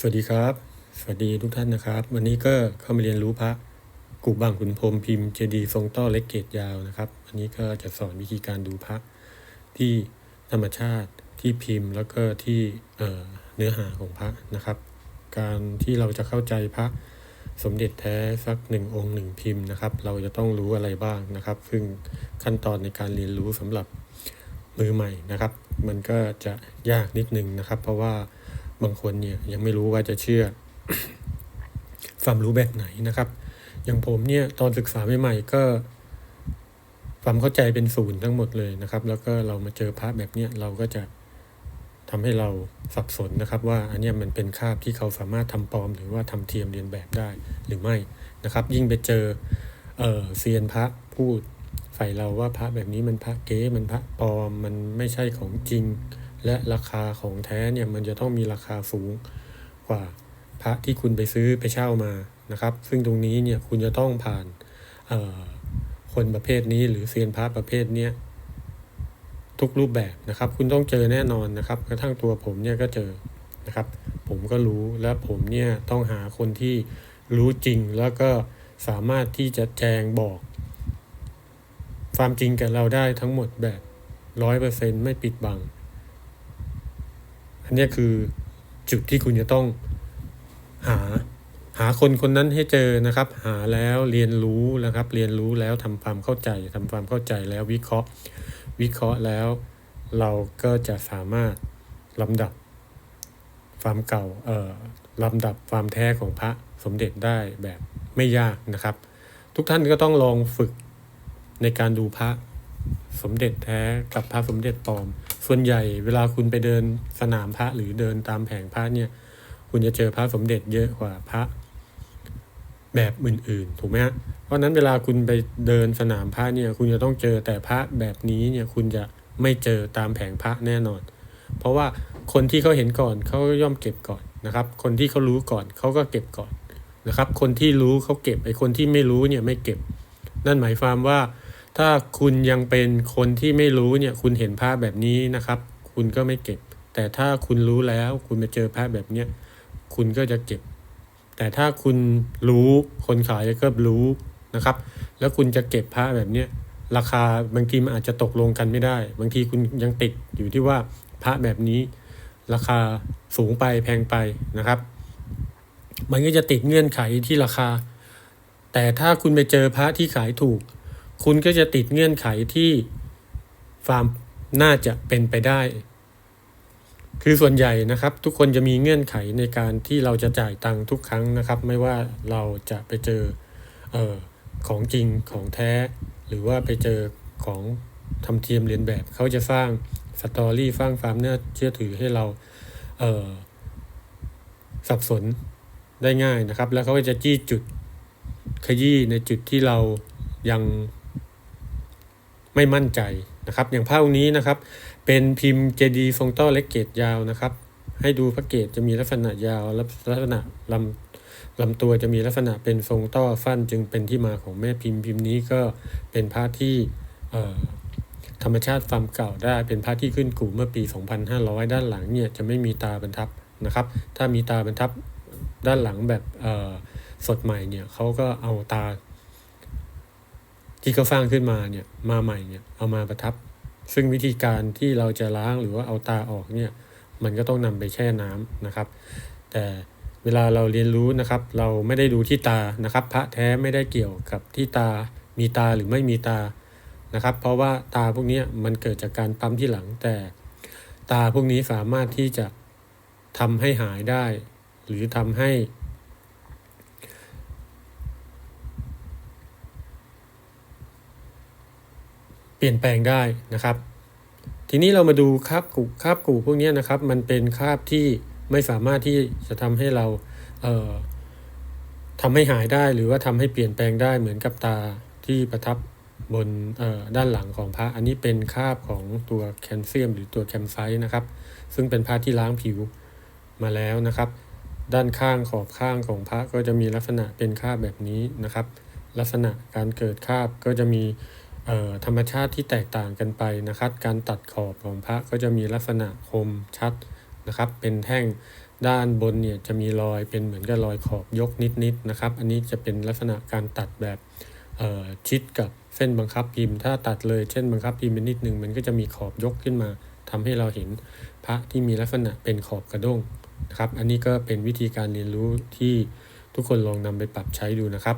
สวัสดีครับ สวัสดีทุกท่านนะครับ วันนี้ก็เข้ามาเรียนรู้พระกูบางขุนพรมพิมพ์เจดีทรงต้อเล็กเกตยาวนะครับวันนี้ก็จะสอนวิธีการดูพระที่ธรรมชาติที่พิมพ์แล้วก็ที่เนื้อหาของพระนะครับ การที่เราจะเข้าใจพระสมเด็จแท้สักหนึ่งองค์หนึ่งพิมพ์นะครับ เราจะต้องรู้อะไรบ้างนะครับ ซึ่งขั้นตอนในการเรียนรู้สำหรับมือใหม่นะครับ มันก็จะยากนิดนึงนะครับ เพราะว่า บางคนเนี่ยยังไม่รู้ว่าจะเชื่อความรู้แบบไหนนะครับ อย่างผมเนี่ยตอนศึกษาใหม่ๆก็ความเข้าใจเป็นศูนย์ทั้งหมดเลยนะครับ แล้วก็เรามาเจอพระแบบเนี้ยเราก็จะทำให้เราสับสนนะครับ ว่าอันนี้มันเป็นคาบที่เขาสามารถทำปลอม หรือว่าทำเทียมเรียนแบบได้หรือไม่นะครับ ยิ่งไปเจอเออเซียนพระพูดใส่เราว่าพระแบบนี้มันพระเก๊มันพระปลอมมันไม่ใช่ของจริง และราคาของแท้เนี่ยมันจะต้องมีราคาสูงกว่าพระที่คุณไปซื้อไปเช่ามานะครับ ซึ่งตรงนี้เนี่ยคุณจะต้องผ่านคนประเภทนี้หรือเซียนพระประเภทเนี้ยทุกรูปแบบนะครับ คุณต้องเจอแน่นอนนะครับ กระทั่งตัวผมเนี่ยก็เจอนะครับ ผมก็รู้และผมเนี่ยต้องหาคนที่รู้จริงแล้วก็สามารถที่จะแจงบอก ความจริงกับเราได้ทั้งหมดแบบร้อยเปอร์เซ็นไม่ปิดบัง อันนี้คือจุดที่คุณจะต้องหาหาคนคนนั้นให้เจอนะครับ หาแล้วเรียนรู้นะครับ เรียนรู้แล้วทำความเข้าใจทำความเข้าใจแล้ววิเคราะห์ วิเคราะห์แล้ว เราก็จะสามารถลำดับความเก่าเอ่อลำดับความแท้ของพระสมเด็จได้แบบไม่ยากนะครับ ทุกท่านก็ต้องลองฝึกในการดูพระสมเด็จแท้กับพระสมเด็จปลอม ส่วนใหญ่เวลาคุณไปเดินสนามพระหรือเดินตามแผงพระเนี่ย คุณจะเจอพระสมเด็จเยอะกว่าพระแบบอื่นๆ ถูกไหมฮะ เพราะนั้นเวลาคุณไปเดินสนามพระเนี่ย คุณจะต้องเจอแต่พระแบบนี้เนี่ยคุณจะไม่เจอตามแผงพระแน่นอน เพราะว่าคนที่เขาเห็นก่อนเขาย่อมเก็บก่อนนะครับ คนที่เขารู้ก่อนเขาก็เก็บก่อนนะครับ คนที่รู้เขาเก็บไอ้คนที่ไม่รู้เนี่ยไม่เก็บ นั่นหมายความว่า ถ้าคุณยังเป็นคนที่ไม่รู้เนี่ยคุณเห็นภาพแบบนี้นะครับ คุณก็ไม่เก็บ แต่ถ้าคุณรู้แล้วคุณไปเจอภาพแบบเนี้ยคุณก็จะเก็บ แต่ถ้าคุณรู้คนขายก็รู้นะครับ แล้วคุณจะเก็บผ้าแบบเนี้ยราคาบางทีมันอาจจะตกลงกันไม่ได้ บางทีคุณยังติดอยู่ที่ว่าพระแบบนี้ ราคาสูงไปแพงไปนะครับ มันก็จะติดเงื่อนไขที่ราคา แต่ถ้าคุณไปเจอพระที่ขายถูก คุณก็จะติดเงื่อนไขที่ฟาร์มน่าจะเป็นไปได้ คือส่วนใหญ่นะครับ ทุกคนจะมีเงื่อนไขในการที่เราจะจ่ายตังค์ทุกครั้งนะครับ ไม่ว่าเราจะไปเจอเออของจริงของแท้ หรือว่าไปเจอของทำเทียมเรียนแบบ เขาจะสร้างสตอรี่สร้างความน่าเชื่อถือให้เราเสับสนได้ง่ายนะครับ แล้วเขาก็จะจี้จุดขยี้ในจุดที่เรายัง ไม่มั่นใจนะครับอย่างภาพนี้นะครับเป็นพิมพ์เจดีทรงต้อเล็กเกตยาวนะครับ ให้ดูพระเกตจะมีลักษณะยาวและลักษณะลำลำตัวจะมีลักษณะเป็นทรงต้อสั้นจึงเป็นที่มาของแม่พิมพ์พิมพ์นี้ก็เป็นพระที่ธรรมชาติฟาร์มเก่าได้เป็นพระที่ขึ้นกู่เมื่อปี 2500 ด้านหลังเนี่ยจะไม่มีตาบรรทับนะครับ ถ้ามีตาบรรทับด้านหลังแบบสดใหม่เนี่ยเขาก็เอาตา ที่เขาสร้างขึ้นมาเนี่ยมาใหม่เนี่ยเอามาประทับ ซึ่งวิธีการที่เราจะล้างหรือว่าเอาตาออกเนี่ยมันก็ต้องนำไปแช่น้ำนะครับ แต่เวลาเราเรียนรู้นะครับ เราไม่ได้ดูที่ตานะครับ พระแท้ไม่ได้เกี่ยวกับที่ตามีตาหรือไม่มีตานะครับ เพราะว่าตาพวกนี้มันเกิดจากการปั๊มที่หลังแต่ ตาพวกนี้สามารถที่จะทำให้หายได้ หรือทำให้ ลี่ยนแปลงได้นะครับ ทีนี้เรามาดูคาบกูคาบกูพวกนี้นะครับ มันเป็นคาบที่ไม่สามารถที่จะทำให้เราเทำให้หายได้หรือว่าทำให้เปลี่ยนแปลงได้เหมือนกับตาที่ประทับบนด้านหลังของพระ อันนี้เป็นคาบของตัวแคลเซียม หรือตัวแคมไซต์นะครับ ซึ่งเป็นพระที่ล้างผิวมาแล้วนะครับ ด้านข้างขอบข้างของพระก็จะมีลักษณะเป็นคาบแบบนี้นะครับ ลักษณะการเกิดคาบก็จะมี ธรรมชาติที่แตกต่างกันไปนะครับ การตัดขอบของพระก็จะมีลักษณะคมชัดนะครับ เป็นแท่งด้านบนเนี่ยจะมีรอยเป็นเหมือนกับรอยขอบยกนิดๆนะครับ อันนี้จะเป็นลักษณะการตัดแบบชิดกับเส้นบังคับพิมพ์ ถ้าตัดเลยเช่นบังคับพิมพ์ไปนิดนึงมันก็จะมีขอบยกขึ้นมาทำให้เราเห็นพระที่มีลักษณะเป็นขอบกระด้งนะครับ อันนี้ก็เป็นวิธีการเรียนรู้ที่ทุกคนลองนำไปปรับใช้ดูนะครับ